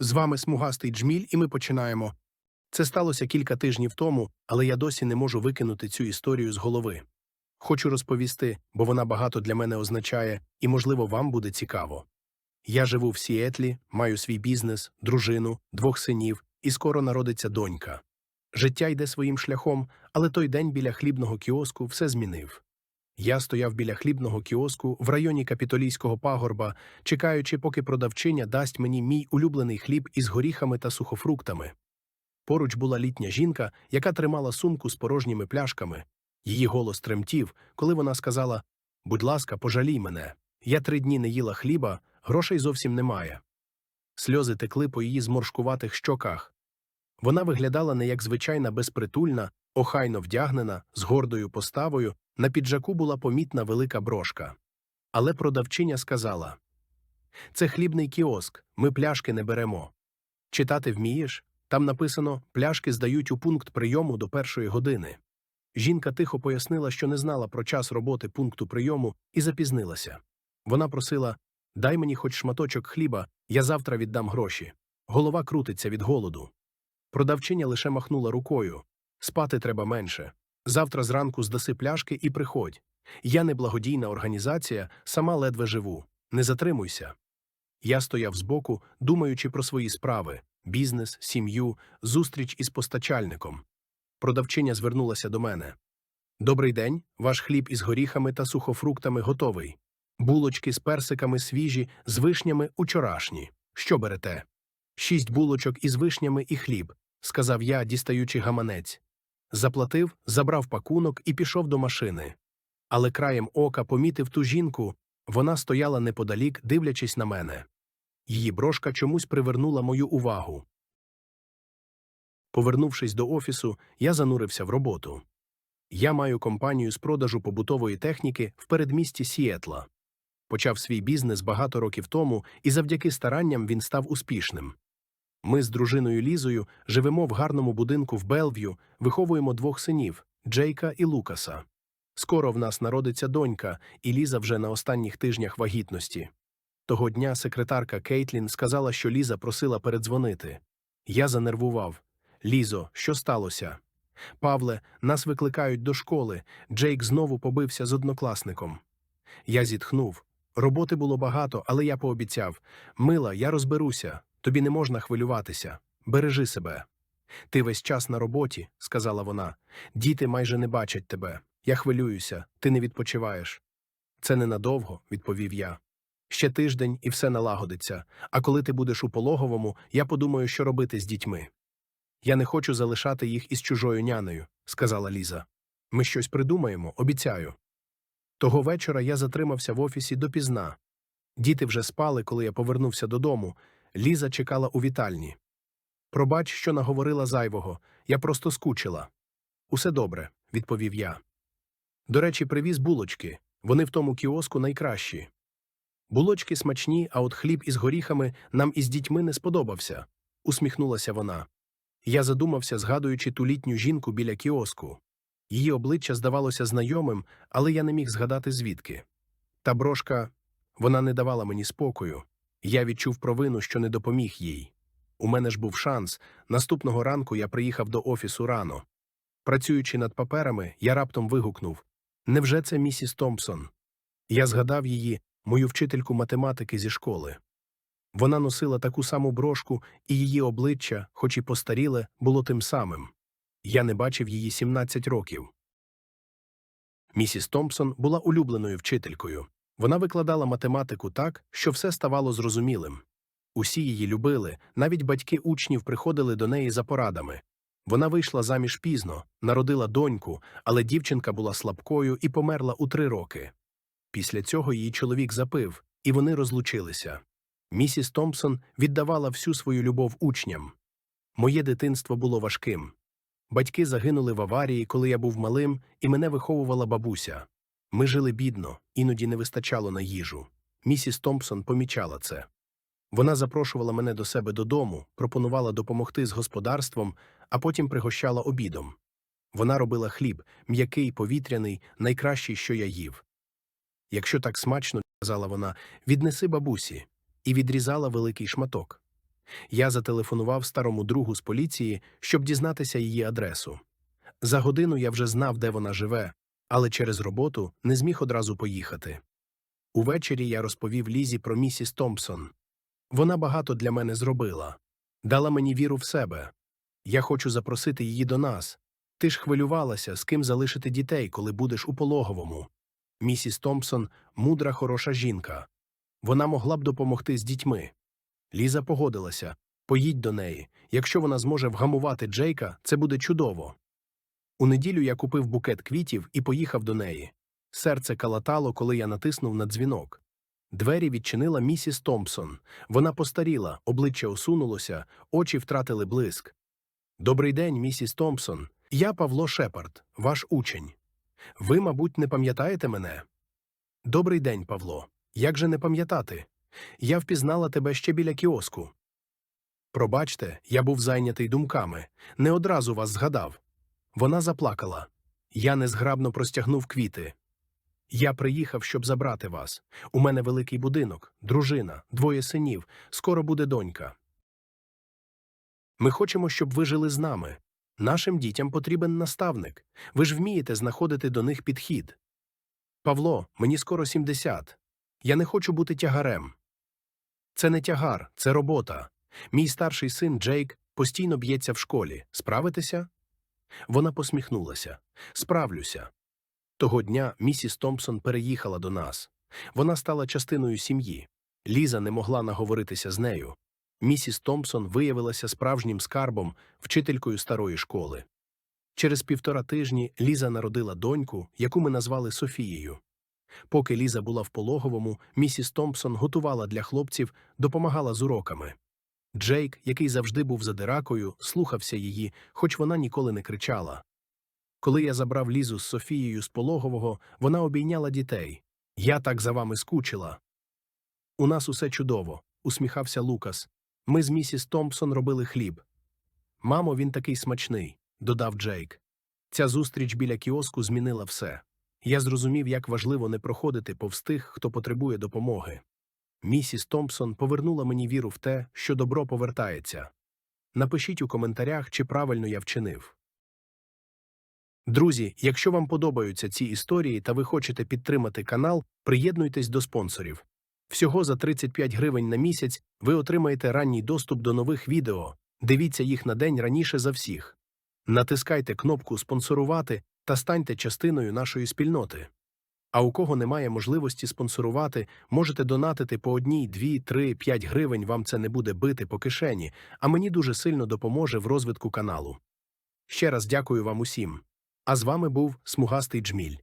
З вами смугастий джміль, і ми починаємо. Це сталося кілька тижнів тому, але я досі не можу викинути цю історію з голови. Хочу розповісти, бо вона багато для мене означає, і, можливо, вам буде цікаво. Я живу в Сіетлі, маю свій бізнес, дружину, двох синів, і скоро народиться донька. Життя йде своїм шляхом, але той день біля хлібного кіоску все змінив. Я стояв біля хлібного кіоску в районі капітолійського пагорба, чекаючи, поки продавчиня дасть мені мій улюблений хліб із горіхами та сухофруктами. Поруч була літня жінка, яка тримала сумку з порожніми пляшками. Її голос тремтів, коли вона сказала Будь ласка, пожалій мене. Я три дні не їла хліба, грошей зовсім немає. Сльози текли по її зморшкуватих щоках. Вона виглядала не як звичайна безпритульна, охайно вдягнена, з гордою поставою, на піджаку була помітна велика брошка. Але продавчиня сказала Це хлібний кіоск, ми пляшки не беремо. Читати вмієш? Там написано пляшки здають у пункт прийому до першої години. Жінка тихо пояснила, що не знала про час роботи пункту прийому і запізнилася. Вона просила Дай мені хоч шматочок хліба, я завтра віддам гроші. Голова крутиться від голоду. Продавчиня лише махнула рукою. Спати треба менше. Завтра зранку здаси пляшки і приходь. Я не благодійна організація, сама ледве живу. Не затримуйся. Я стояв збоку, думаючи про свої справи бізнес, сім'ю, зустріч із постачальником. Продавчиня звернулася до мене. Добрий день, ваш хліб із горіхами та сухофруктами готовий. Булочки з персиками свіжі, з вишнями учорашні. Що берете? Шість булочок із вишнями і хліб, сказав я, дістаючи гаманець. Заплатив, забрав пакунок і пішов до машини. Але краєм ока помітив ту жінку, вона стояла неподалік, дивлячись на мене. Її брошка чомусь привернула мою увагу. Повернувшись до офісу, я занурився в роботу. Я маю компанію з продажу побутової техніки в передмісті Сіетла. Почав свій бізнес багато років тому, і завдяки старанням він став успішним. Ми з дружиною Лізою живемо в гарному будинку в Белв'ю, виховуємо двох синів Джейка і Лукаса. Скоро в нас народиться донька, і Ліза вже на останніх тижнях вагітності. Того дня секретарка Кейтлін сказала, що Ліза просила передзвонити. Я занервував. Лізо, що сталося? Павле, нас викликають до школи. Джейк знову побився з однокласником. Я зітхнув. Роботи було багато, але я пообіцяв Мила, я розберуся. Тобі не можна хвилюватися. Бережи себе. Ти весь час на роботі, сказала вона. Діти майже не бачать тебе. Я хвилююся, ти не відпочиваєш. Це ненадовго, відповів я. Ще тиждень і все налагодиться, а коли ти будеш у пологовому, я подумаю, що робити з дітьми. Я не хочу залишати їх із чужою нянею, сказала Ліза. Ми щось придумаємо, обіцяю. Того вечора я затримався в офісі допізна. Діти вже спали, коли я повернувся додому. Ліза чекала у вітальні. Пробач, що наговорила зайвого, я просто скучила. Усе добре, відповів я. До речі, привіз булочки. Вони в тому кіоску найкращі. Булочки смачні, а от хліб із горіхами нам із дітьми не сподобався, усміхнулася вона. Я задумався, згадуючи ту літню жінку біля кіоску. Її обличчя здавалося знайомим, але я не міг згадати звідки. Та брошка вона не давала мені спокою. Я відчув провину, що не допоміг їй. У мене ж був шанс. Наступного ранку я приїхав до офісу рано. Працюючи над паперами, я раптом вигукнув Невже це місіс Томпсон? Я згадав її, мою вчительку математики зі школи. Вона носила таку саму брошку, і її обличчя, хоч і постаріле, було тим самим. Я не бачив її 17 років. Місіс Томпсон була улюбленою вчителькою. Вона викладала математику так, що все ставало зрозумілим. Усі її любили, навіть батьки учнів приходили до неї за порадами. Вона вийшла заміж пізно, народила доньку, але дівчинка була слабкою і померла у три роки. Після цього її чоловік запив, і вони розлучилися. Місіс Томпсон віддавала всю свою любов учням. Моє дитинство було важким. Батьки загинули в аварії, коли я був малим, і мене виховувала бабуся. Ми жили бідно, іноді не вистачало на їжу. Місіс Томпсон помічала це. Вона запрошувала мене до себе додому, пропонувала допомогти з господарством, а потім пригощала обідом. Вона робила хліб, м'який, повітряний, найкращий, що я їв. Якщо так смачно, казала вона, віднеси бабусі, і відрізала великий шматок. Я зателефонував старому другу з поліції, щоб дізнатися її адресу. За годину я вже знав, де вона живе, але через роботу не зміг одразу поїхати. Увечері я розповів Лізі про місіс Томпсон. Вона багато для мене зробила, дала мені віру в себе. Я хочу запросити її до нас. Ти ж хвилювалася, з ким залишити дітей, коли будеш у пологовому. Місіс Томпсон мудра, хороша жінка. Вона могла б допомогти з дітьми. Ліза погодилася поїдь до неї. Якщо вона зможе вгамувати Джейка, це буде чудово. У неділю я купив букет квітів і поїхав до неї. Серце калатало, коли я натиснув на дзвінок. Двері відчинила місіс Томпсон. Вона постаріла, обличчя осунулося, очі втратили блиск. Добрий день, місіс Томпсон. Я Павло Шепард, ваш учень. Ви, мабуть, не пам'ятаєте мене? Добрий день, Павло. Як же не пам'ятати? Я впізнала тебе ще біля кіоску. Пробачте, я був зайнятий думками, не одразу вас згадав. Вона заплакала. Я незграбно простягнув квіти. Я приїхав, щоб забрати вас. У мене великий будинок, дружина, двоє синів, скоро буде донька. Ми хочемо, щоб ви жили з нами. Нашим дітям потрібен наставник. Ви ж вмієте знаходити до них підхід. Павло, мені скоро 70. Я не хочу бути тягарем. Це не тягар, це робота. Мій старший син Джейк постійно б'ється в школі. Справитеся? Вона посміхнулася. Справлюся. Того дня місіс Томпсон переїхала до нас. Вона стала частиною сім'ї. Ліза не могла наговоритися з нею. Місіс Томпсон виявилася справжнім скарбом, вчителькою старої школи. Через півтора тижні Ліза народила доньку, яку ми назвали Софією. Поки Ліза була в пологовому, місіс Томпсон готувала для хлопців, допомагала з уроками. Джейк, який завжди був задиракою, слухався її, хоч вона ніколи не кричала. Коли я забрав Лізу з Софією з пологового, вона обійняла дітей. Я так за вами скучила. У нас усе чудово, усміхався Лукас. Ми з місіс Томпсон робили хліб. Мамо, він такий смачний, додав Джейк. Ця зустріч біля кіоску змінила все. Я зрозумів, як важливо не проходити повз тих, хто потребує допомоги. Місіс Томпсон повернула мені віру в те, що добро повертається. Напишіть у коментарях, чи правильно я вчинив. Друзі, якщо вам подобаються ці історії та ви хочете підтримати канал, приєднуйтесь до спонсорів. Всього за 35 гривень на місяць ви отримаєте ранній доступ до нових відео, дивіться їх на день раніше за всіх. Натискайте кнопку Спонсорувати та станьте частиною нашої спільноти. А у кого немає можливості спонсорувати, можете донатити по одній, дві, три, п'ять гривень, вам це не буде бити по кишені, а мені дуже сильно допоможе в розвитку каналу. Ще раз дякую вам усім. А з вами був Смугастий Джміль.